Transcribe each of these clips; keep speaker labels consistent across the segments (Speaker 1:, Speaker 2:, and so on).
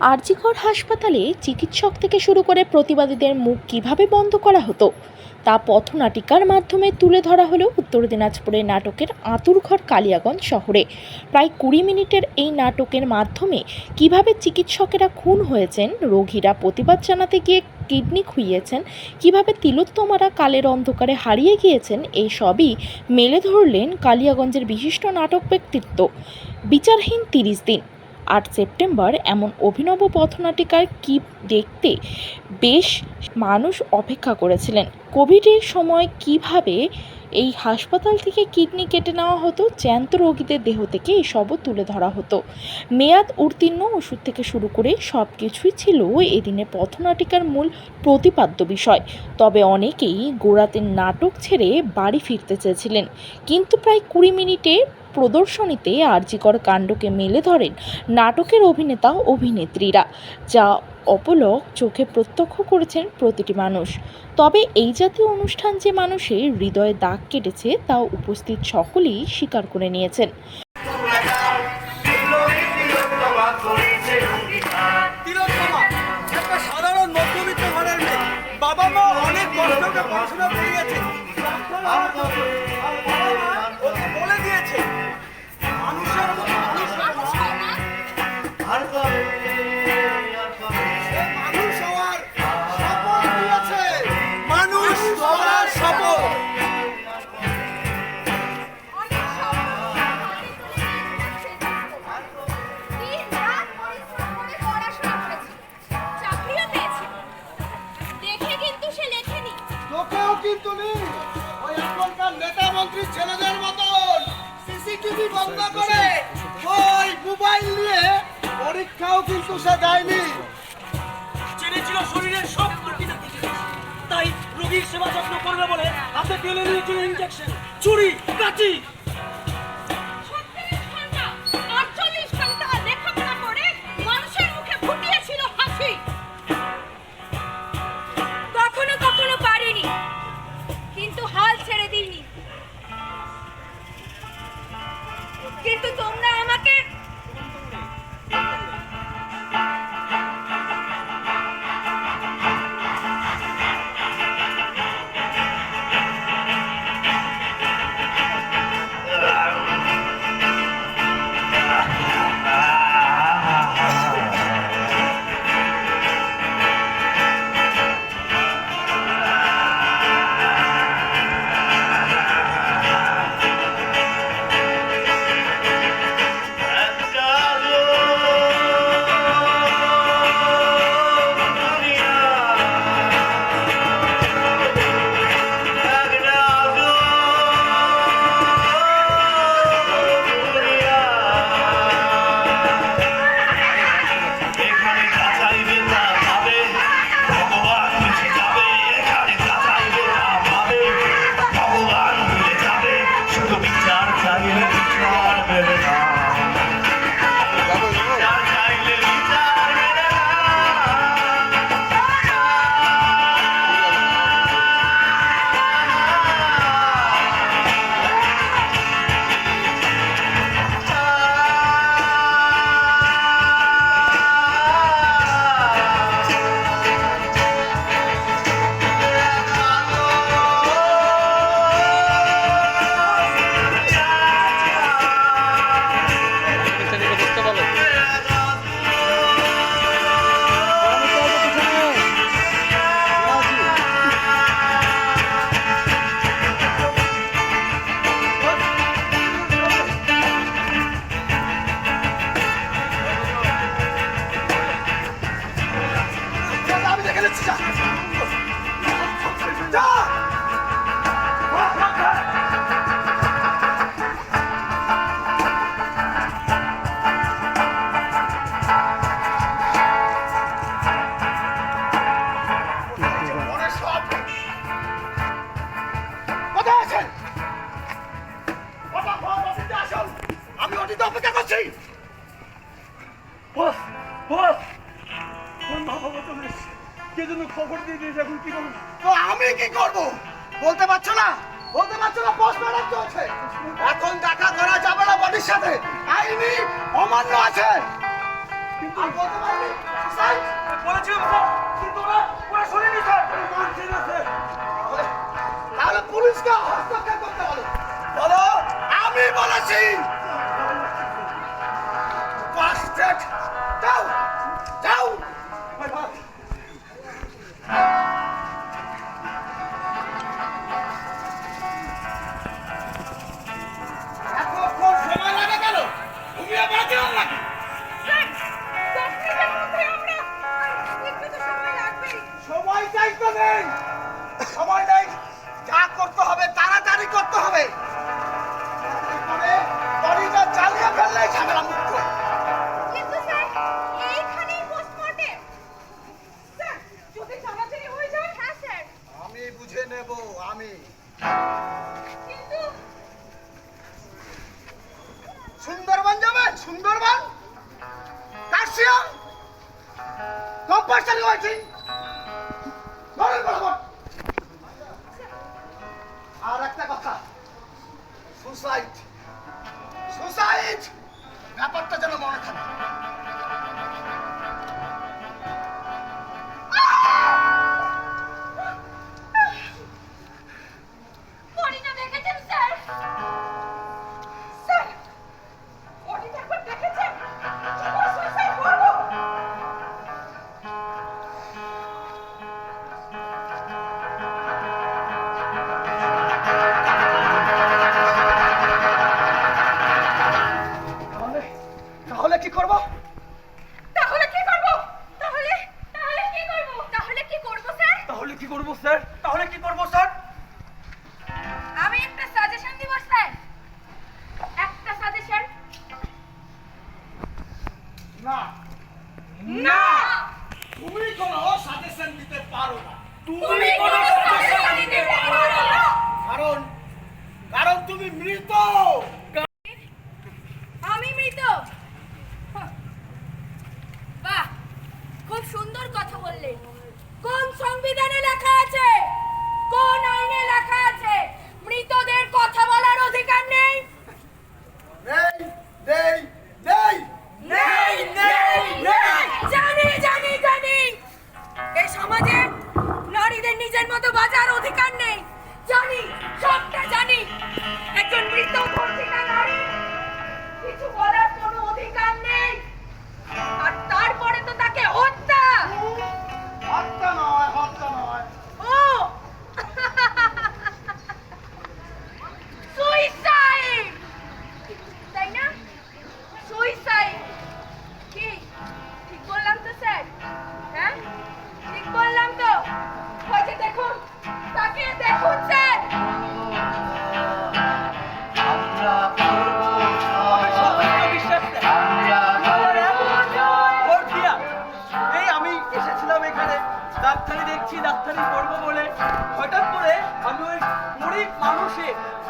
Speaker 1: আরজিকর হাসপাতালে চিকিৎসক থেকে শুরু করে প্রতিবাদীদের মুখ কীভাবে বন্ধ করা হতো, তা পথনাটিকার মাধ্যমে তুলে ধরা হলো উত্তর দিনাজপুরের নাটকের আতুরঘর কালিয়াগঞ্জ শহরে। প্রায় কুড়ি মিনিটের এই নাটকের মাধ্যমে কীভাবে চিকিৎসকেরা খুন হয়েছেন, রোগীরা প্রতিবাদ জানাতে গিয়ে কিডনি খুইয়েছেন, কীভাবে তিলোত্তমারা কালের অন্ধকারে হারিয়ে গিয়েছেন, এই সবই মেলে ধরলেন কালিয়াগঞ্জের বিশিষ্ট নাটক ব্যক্তিত্ব। বিচারহীন তিরিশ দিন। আট সেপ্টেম্বর এমন অভিনব পথনাটিকার কি দেখতে বেশ মানুষ অপেক্ষা করেছিলেন। কোভিডের সময় কীভাবে এই হাসপাতাল থেকে কিডনি কেটে নেওয়া হতো, জ্যান্ত রোগীদের দেহ থেকে এসবও তুলে ধরা হতো। মেয়াদ উত্তীর্ণ ওষুধ থেকে শুরু করে সব কিছুই ছিল এদিনে পথনাটিকার মূল প্রতিপাদ্য বিষয়। তবে অনেকেই গোড়াতে নাটক ছেড়ে বাড়ি ফিরতে চেয়েছিলেন। কিন্তু প্রায় কুড়ি মিনিটে প্রদর্শনীতে আরজিকর কাণ্ডকে মেলে ধরেন নাটকের অভিনেতা অভিনেত্রীরা, যা অপলক চোখে প্রত্যক্ষ করেছেন প্রতিটি মানুষ। তবে এই জাতীয় অনুষ্ঠান যে মানুষের হৃদয়ে দাগ কেটেছে তা উপস্থিত সকলেই স্বীকার করে নিয়েছেন।
Speaker 2: পরীক্ষাও যায়নি।
Speaker 3: জেনেছিল শরীরের সব তাই রোগীর সেবা যত্ন করবে বলে হাতে টেনে নিয়েছিল ইঞ্জেকশন চুরি কাচি
Speaker 2: সময় লাগে কেন? ঘুমিয়ে পড়েছিলাম নাকি? সময় নেই যা করতে হবে তাড়াতাড়ি করতে হবে। চালিয়ে ঝামেলা মুক্ত।
Speaker 4: কিন্তু স্যার এইখানেই পোস্টমর্টেম স্যার যদি চালাচালি হয়ে যায় হ্যাঁ স্যার।
Speaker 2: আমি বুঝে নেব আমি।
Speaker 4: কিন্তু
Speaker 2: সুন্দরবন যাবেন সুন্দরবন। কার্শিয়াম কম্পালসারি ওয়েটিং ধরেন বরাবর। আর একটা কথা। সুসাইড ব্যাপারটা যেন মনে থাকে।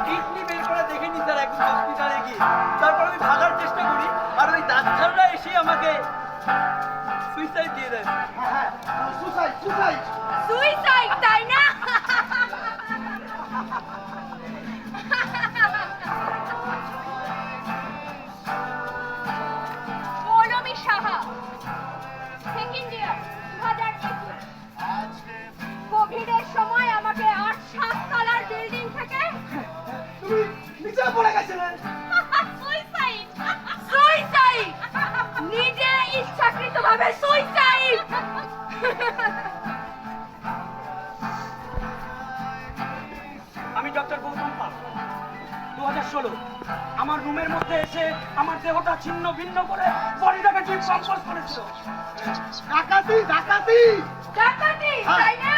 Speaker 3: কিডনি বের করে দেখে স্যার এখন হসপিটালে গিয়ে। তারপর আমি ভাগার চেষ্টা করি আর ওই ডাক্তাররা এসে আমাকে সুইসাইড দিয়ে দেয়।
Speaker 2: হ্যাঁ হ্যাঁ সুইসাইড সুসাইড
Speaker 4: সুইসাইড তাই না?
Speaker 2: নিচে পড়ে গেছিলে
Speaker 4: সুইসাইড সুইসাইড নিজে ইচ্ছাকৃতভাবে সুইসাইড
Speaker 3: আমি ডক্টর গৌতম পাল। দু হাজার ষোলো। আমার রুমের মধ্যে এসে আমার দেহটা ছিন্ন ভিন্ন করে বডিটাকে ঠিক কম্পোজ করেছিল।
Speaker 2: ডাকাতি ডাকাতি!
Speaker 4: ডাকাতি তাই না?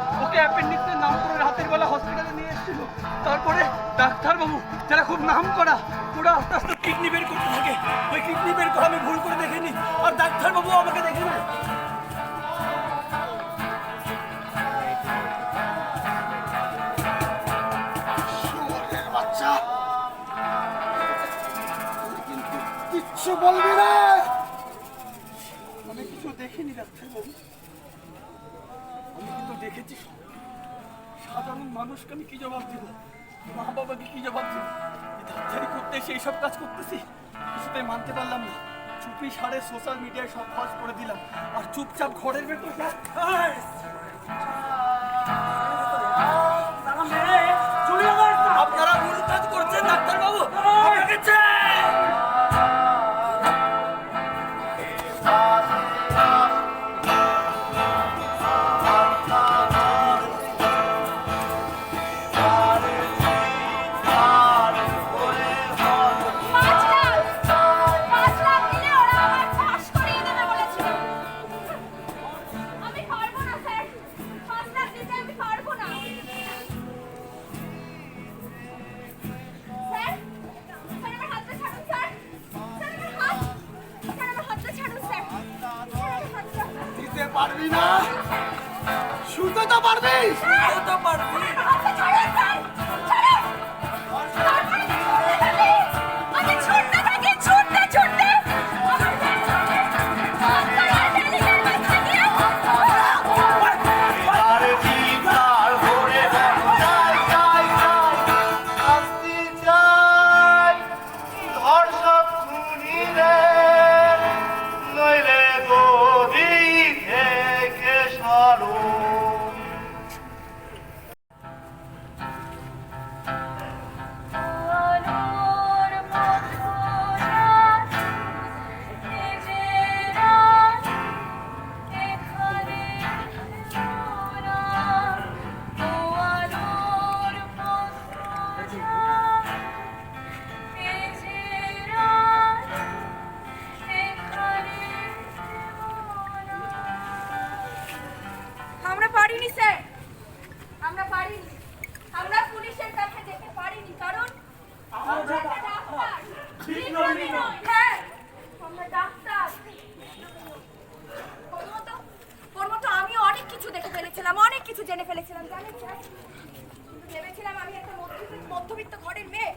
Speaker 3: ওকে অ্যাপেন্ডিক্সের নাম করে রাতের বেলা হসপিটালে নিয়ে এসেছিল। তারপরে ডাক্তারবাবু, যারা খুব নাম করা, ওরা আস্তে আস্তে কিডনি বের করতে থাকে। ওই কিডনি বের করা আমি ভুল করে দেখিনি। আর ডাক্তারবাবু আমাকে দেখে না
Speaker 2: বাচ্চা। কিন্তু কিচ্ছু বলবি না
Speaker 3: আমি কিছু দেখিনি ডাক্তারবাবু আমি কিন্তু দেখেছি সাধারণ মানুষকে আমি কি জবাব দিব? মা বাবাকে কি জবাব দিব? ডাক্তারি করতে, সেই সব কাজ করতেছি। কিছুতেই মানতে পারলাম না। চুপি সারে সোশ্যাল মিডিয়ায় সব ফাঁস করে দিলাম। আর চুপচাপ ঘরের ভেতর
Speaker 2: শুতে তো পারবি
Speaker 3: তো
Speaker 4: মধ্যবিত্ত ঘরের মেয়ে।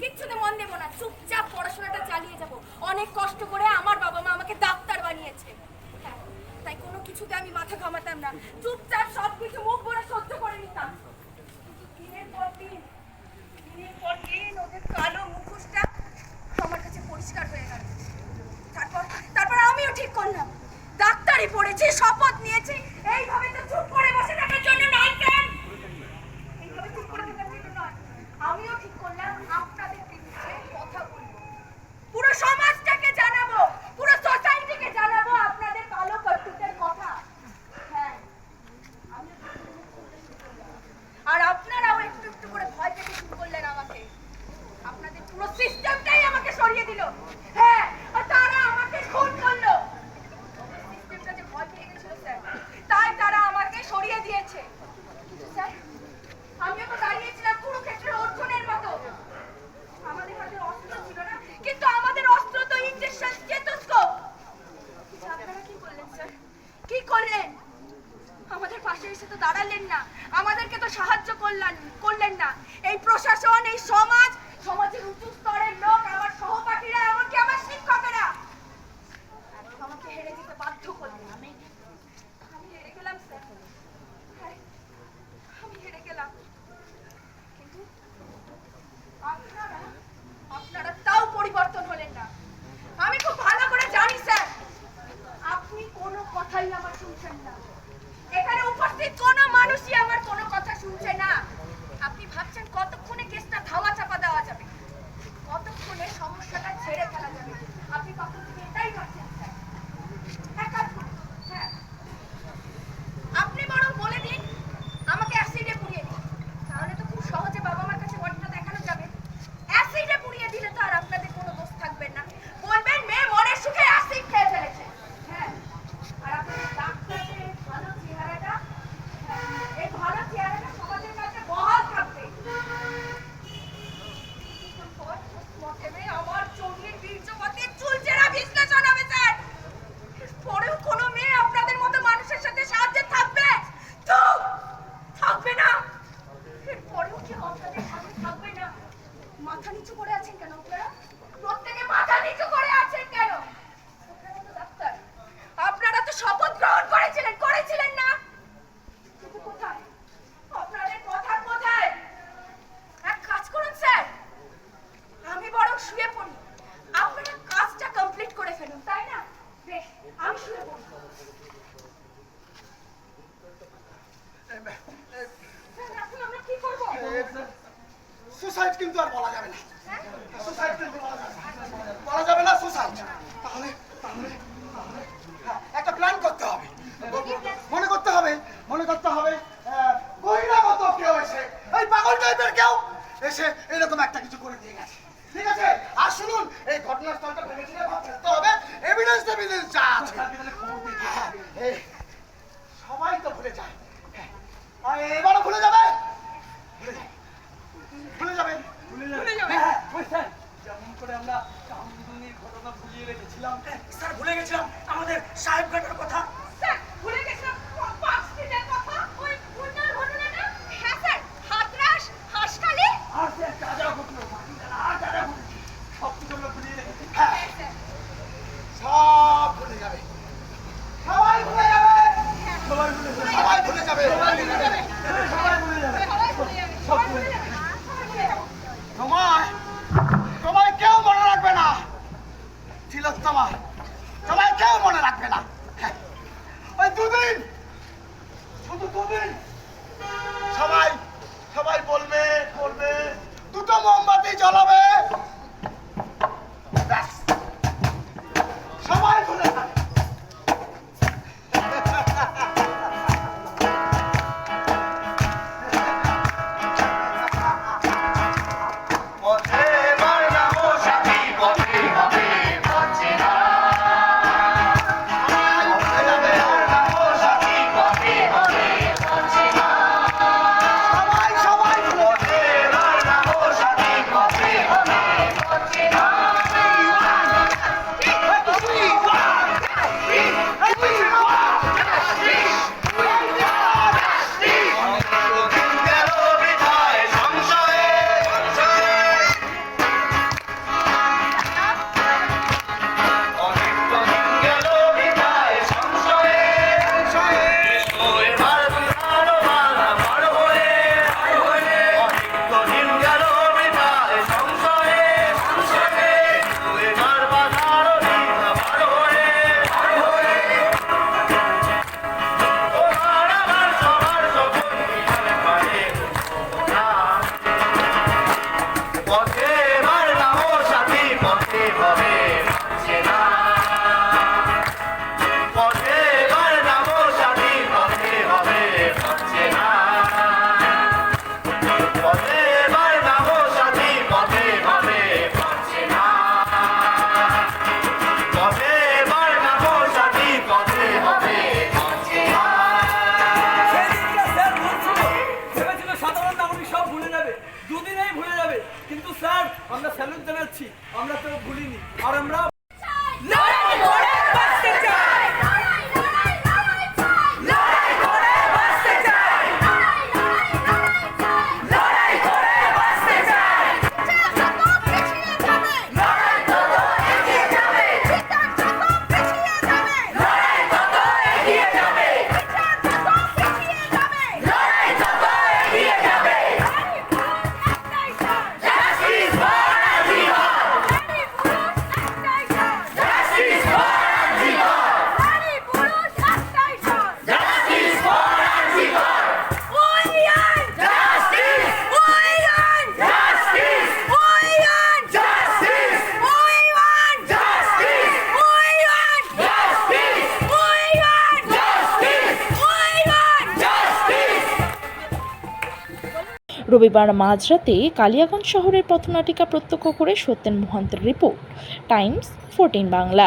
Speaker 4: কিচ্ছুতে মন দেবো না। চুপচাপ পড়াশোনাটা চালিয়ে যাব। অনেক কষ্ট করে আমার বাবা মা আমাকে ডাক্তার বানিয়েছে। হ্যাঁ, তাই কোনো কিছুতে আমি মাথা ঘামাতাম না। চুপচাপ সব কিছু মুখ ভরে সহ্য করে নিতাম। দিনের পর দিন দিনের পর দিন ওদের কালো মুখোশটা আমার কাছে পরিষ্কার হয়ে গেল। তারপর তারপর আমিও ঠিক করলাম। ডাক্তারি পড়েছি শপথ নিয়েছি এইভাবে তো চুপ করে বসে থাকার জন্য নয় স্যার এইভাবে চুপ করে থাকার জন্য নয় আমিও ঠিক করলাম আপনাদের বিরুদ্ধে কথা বলব পুরো সমাজটাকে জানাব পুরো সোসাইটিকে জানাব আপনাদের কালো কর্তৃত্বের কথা হ্যাঁ আমিও আর আপনারাও একটু একটু করে ভয় পেতে শুরু করলেন আমাকে আপনাদের পুরো সিস্টেমটাই আমাকে সুসাইড কিন্তু আর বলা যাবে না। সুসাইড কিন্তু বলা যাবে না। বলা যাবে না সুসাইড তাহলে তাহলে
Speaker 1: রবিবার মাঝরাতে কালিয়াগঞ্জ শহরের পথনাটিকা প্রত্যক্ষ করে সত্যেন মহান্তের রিপোর্ট টাইমস ফোরটিন বাংলা।